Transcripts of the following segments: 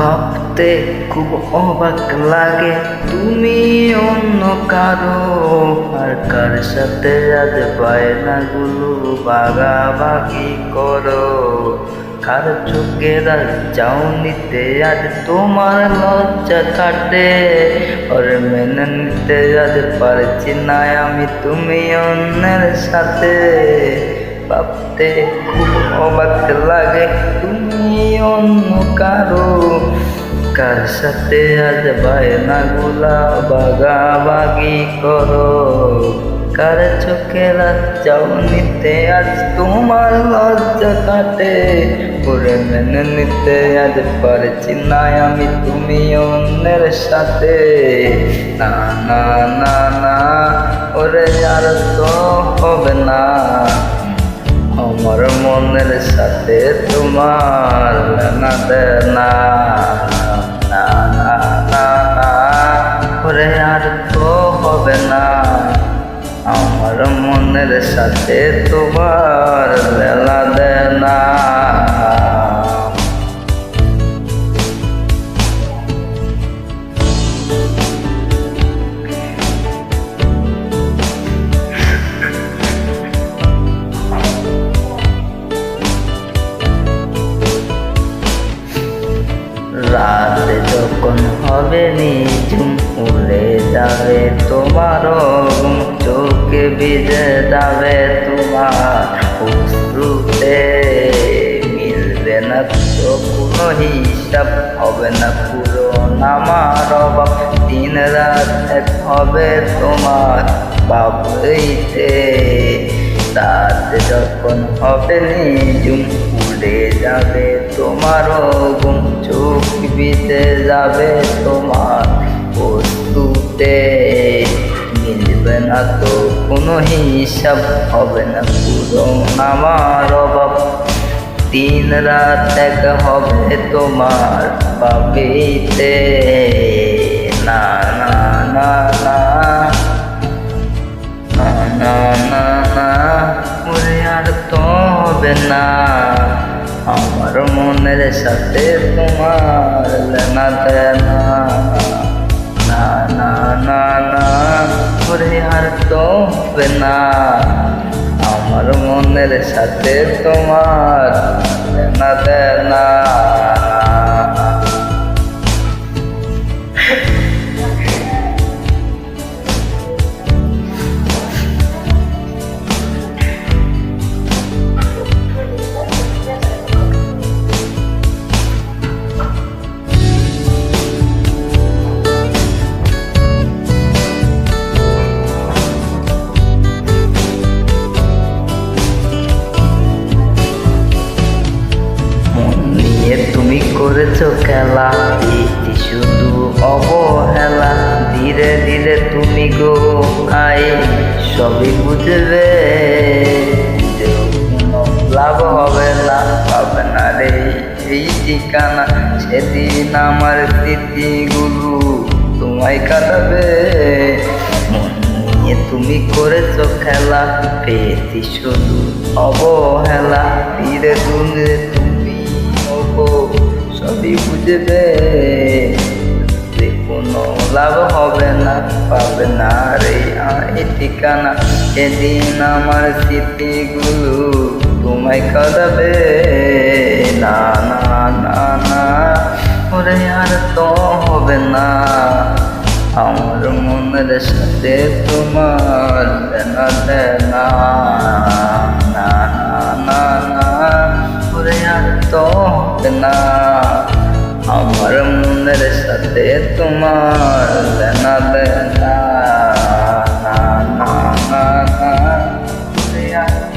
ভাবতে খুব অবাক লাগে। তুমি অন্য কারও, আর কার সাথে আজ বায়নাগুলো বাগাবাগি করো? কার চোখের আর চাউনিতে আজ তোমার লজ্জা কাটে? ওরে মেনে নিতে আজ পারছি না আমি, তুমি অন্যের সাথে। ভাবতে খুব অবাক লাগে। তুমি অন্য কারও, কার সাথে আজ বায়নাগুলা বাগাবাগি করো? কার চোখের চাউনিতে আজ তোমার লজ্জা কাটে? করে মেনে নিতে আজ পারছি না আমি, তুমি অন্যের সাথে। না না সাথে তোমার না না না না না। ওরে আর তো হবে না। আমার মনের সাথে তোমার লেলা দে হবে নিজুম উড়ে যাবে তোমার চোখে ভিজে যাবে তোমার মিলবে না তো হিসাব, হবে না পুরো আমার অভাব। দিন রাত এক হবে তোমার বাবইতে। রাত যখন হবে নিজুম উড়ে যাবে তোমার ঘুম চোখ বিতে যাবে তোমার বস্তুতে মিলবে না তো কোনো হিসাব হবে না পুরো আমার অভাব দিন রাত এক হবে তোমার বাবিতে না না না না না না না না আর তো হবে না আমার মনের সাথে তোমার লেনা দেনা। না না না না ওরে আর তো হবে না। আমার মনের সাথে তোমার লেনা দেনা। করেছ খেলা ইতি শুধু অবহেলা। ধীরে ধীরে তুমি গো আই সবই বুঝবে। লাভ হবে না পাবে না রে এই ঠিকানা। সেদিন আমার স্মৃতিগুলো তোমায় কাটাবে। তুমি করেছ খেলা, পেয়েছি শুধু অবহেলা। ধীরে ধীরে সবই বুঝবে। যে কোনো লাভ হবে না, পাবে না রে। এই ঠিকানা সেদিন আমার স্মৃতিগুলো তোমায় কাঁদাবে। না না না না, ওরে আর তো হবে না। আমার মনের সাথে তোমার দেনা দেনা। না না না না, ওরে আর তো হবে না। আমার মনের সাথে তোমার দেনা দেনা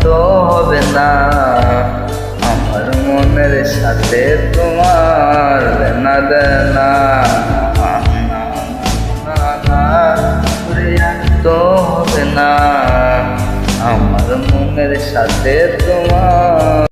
তো হবে না। আমার মনের সাথে তোমার দেনা দেনা তো হবে না। আমার মনের সাথে তোমার